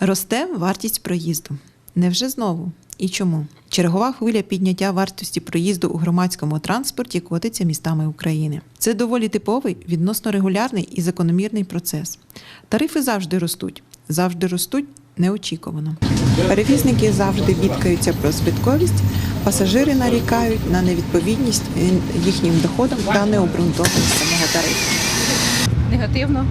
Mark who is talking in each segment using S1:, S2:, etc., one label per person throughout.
S1: Росте вартість проїзду. Невже знову? І чому? Чергова хвиля підняття вартості проїзду у громадському транспорті котиться містами України. Це доволі типовий, відносно регулярний і закономірний процес. Тарифи завжди ростуть, завжди ростуть неочікувано. Перевізники завжди бідкаються про збитковість, пасажири нарікають на невідповідність їхнім доходам та необґрунтованість самого тарифу.
S2: негативно.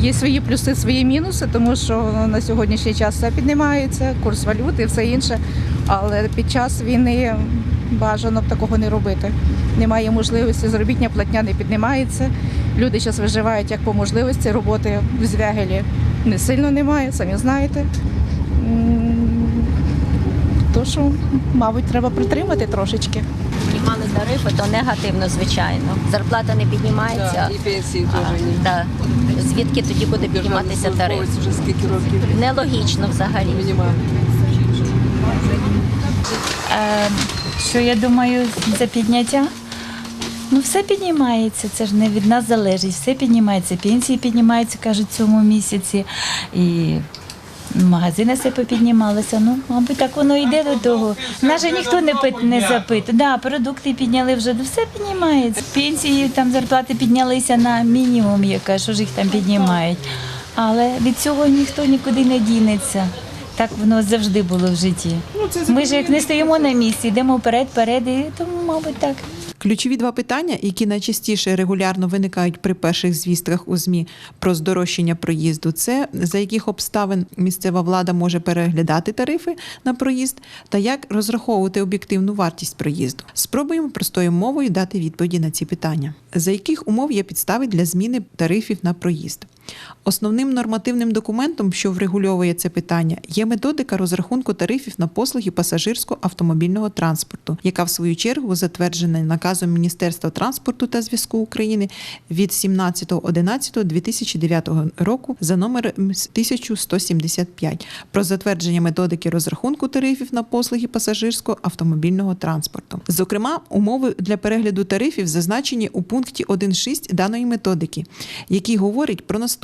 S2: Є свої плюси, свої мінуси, тому що на сьогоднішній час все піднімається, курс валюти і все інше. Але під час війни бажано б такого не робити. Немає можливості, заробітня платня не піднімається. Люди зараз виживають як по можливості, роботи в звягелі не сильно немає, самі знаєте. М, То що, мабуть, треба притримати трошечки.
S3: Тарифи, то негативно, звичайно. Зарплата не піднімається.
S4: І пенсії теж ні.
S3: да. Звідки тоді буде підніматися тариф?
S4: Службовець вже скільки років
S3: Нелогічно взагалі.
S4: мінімально.
S5: Е, що я думаю за підняття? Ну, все піднімається, це ж не від нас залежить. Все піднімається. Пенсії піднімаються, кажуть, в цьому місяці. І магазини все попіднімалися. Ну, мабуть, так воно йде до того. Нас же ніхто не пит, не запитує. Да, продукти підняли вже, ну, все піднімається. Пенсії там зарплати піднялися на мінімум, яка що ж їх там піднімають. Але від цього ніхто нікуди не дінеться. Так воно завжди було в житті. Ми ж як не стоїмо на місці, йдемо вперед, вперед, і тому, мабуть, так.
S1: Ключові два питання, які найчастіше регулярно виникають при перших звістках у ЗМІ про здорожчання проїзду, це за яких обставин місцева влада може переглядати тарифи на проїзд та як розраховувати об'єктивну вартість проїзду. Спробуємо простою мовою дати відповіді на ці питання. За яких умов є підстави для зміни тарифів на проїзд? Основним нормативним документом, що врегульовує це питання, є методика розрахунку тарифів на послуги пасажирського автомобільного транспорту, яка в свою чергу затверджена наказом Міністерства транспорту та зв'язку України від 17.11.2009 року за номером 1175 про затвердження методики розрахунку тарифів на послуги пасажирського автомобільного транспорту. Зокрема, умови для перегляду тарифів зазначені у пункті 1.6 даної методики, який говорить про наступне: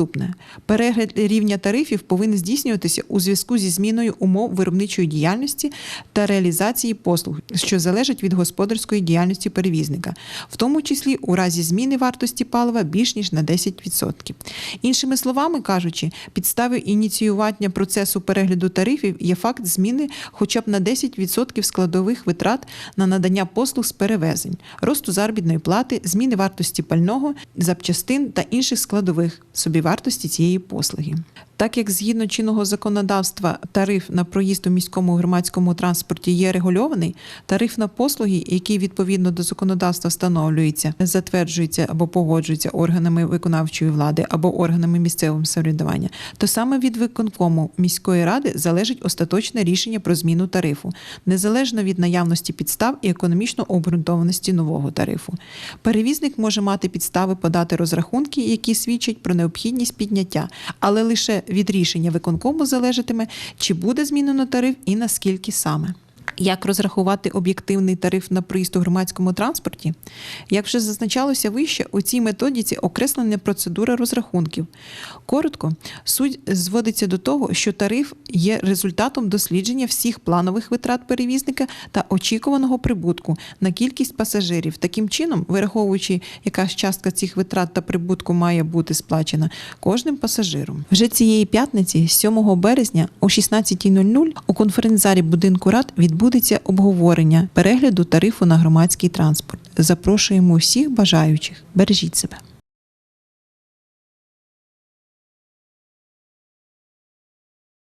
S1: перегляд рівня тарифів повинен здійснюватися у зв'язку зі зміною умов виробничої діяльності та реалізації послуг, що залежать від господарської діяльності перевізника, в тому числі у разі зміни вартості палива більш ніж на 10%. Іншими словами кажучи, підставою ініціювання процесу перегляду тарифів є факт зміни хоча б на 10% складових витрат на надання послуг з перевезень, росту заробітної плати, зміни вартості пального, запчастин та інших складових собівартості цієї послуги. Так як згідно чинного законодавства тариф на проїзд у міському громадському транспорті є регульований, тариф на послуги, який відповідно до законодавства встановлюється, затверджується або погоджується органами виконавчої влади або органами місцевого самоврядування, то саме від виконкому міської ради залежить остаточне рішення про зміну тарифу, незалежно від наявності підстав і економічно обґрунтованості нового тарифу. Перевізник може мати підстави подати розрахунки, які свідчать про необхідність підняття, але лише від рішення виконкому залежатиме, чи буде змінено тариф і наскільки саме. Як розрахувати об'єктивний тариф на проїзд у громадському транспорті? Як вже зазначалося вище, у цій методиці окреслена процедура розрахунків. Коротко, суть зводиться до того, що тариф є результатом дослідження всіх планових витрат перевізника та очікуваного прибутку на кількість пасажирів. Таким чином, вираховуючи, яка частка цих витрат та прибутку має бути сплачена кожним пасажиром. Вже цієї п'ятниці, 7 березня о 16.00 у конференц-залі будинку рад відбудеться обговорення перегляду тарифу на громадський транспорт. Запрошуємо всіх бажаючих. Бережіть себе.